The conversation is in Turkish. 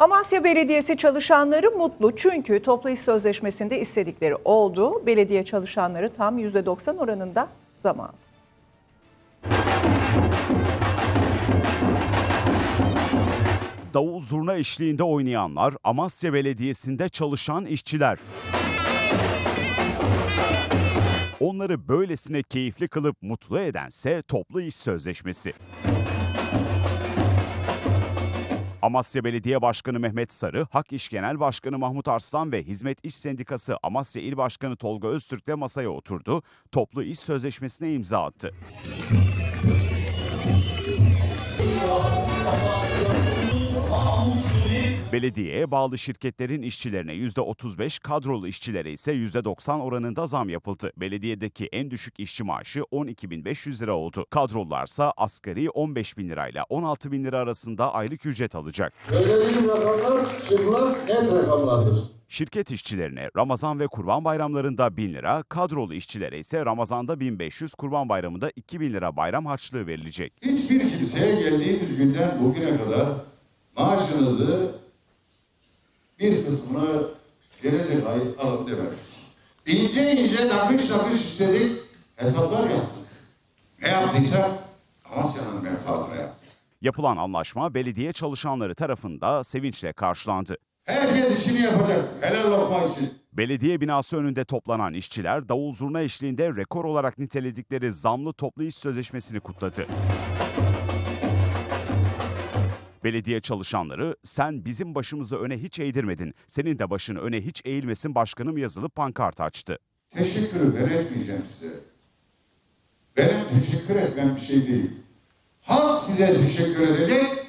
Amasya Belediyesi çalışanları mutlu çünkü toplu iş sözleşmesinde istedikleri oldu. Belediye çalışanları tam %90 oranında zam aldı. Davul zurna eşliğinde oynayanlar, Amasya Belediyesi'nde çalışan işçiler. Onları böylesine keyifli kılıp mutlu edense toplu iş sözleşmesi. Amasya Belediye Başkanı Mehmet Sarı, Hak İş Genel Başkanı Mahmut Arslan ve Hizmet İş Sendikası Amasya İl Başkanı Tolga Öztürk'le masaya oturdu, toplu iş sözleşmesine imza attı. Belediyeye bağlı şirketlerin işçilerine %35, kadrolu işçilere ise %90 oranında zam yapıldı. Belediyedeki en düşük işçi maaşı 12.500 lira oldu. Kadrolularsa asgari 15 bin lirayla 16 bin lira arasında aylık ücret alacak. Söylediğim rakamlar çıplak net rakamlardır. Şirket işçilerine Ramazan ve Kurban bayramlarında 1000 lira, kadrolu işçilere ise Ramazan'da 1500, Kurban bayramında 2000 lira bayram harçlığı verilecek. Hiçbir kimseye geldiğimiz günden bugüne kadar maaşınızı bir kısmını gelecek ay alın demek. İnce ince nakış nakış istedik, hesaplar yaptık. Ne yaptıysak Amasya'nın menfaatine yaptık. Yapılan anlaşma belediye çalışanları tarafında sevinçle karşılandı. Herkes işini yapacak, helal lokma için. Belediye binası önünde toplanan işçiler davul zurna eşliğinde rekor olarak niteledikleri zamlı toplu iş sözleşmesini kutladı. Belediye çalışanları sen bizim başımızı öne hiç eğdirmedin, senin de başın öne hiç eğilmesin başkanım yazılı pankart açtı. Teşekkürü ben etmeyeceğim size. Benim teşekkür etmem bir şey değil. Halk size teşekkür edecek.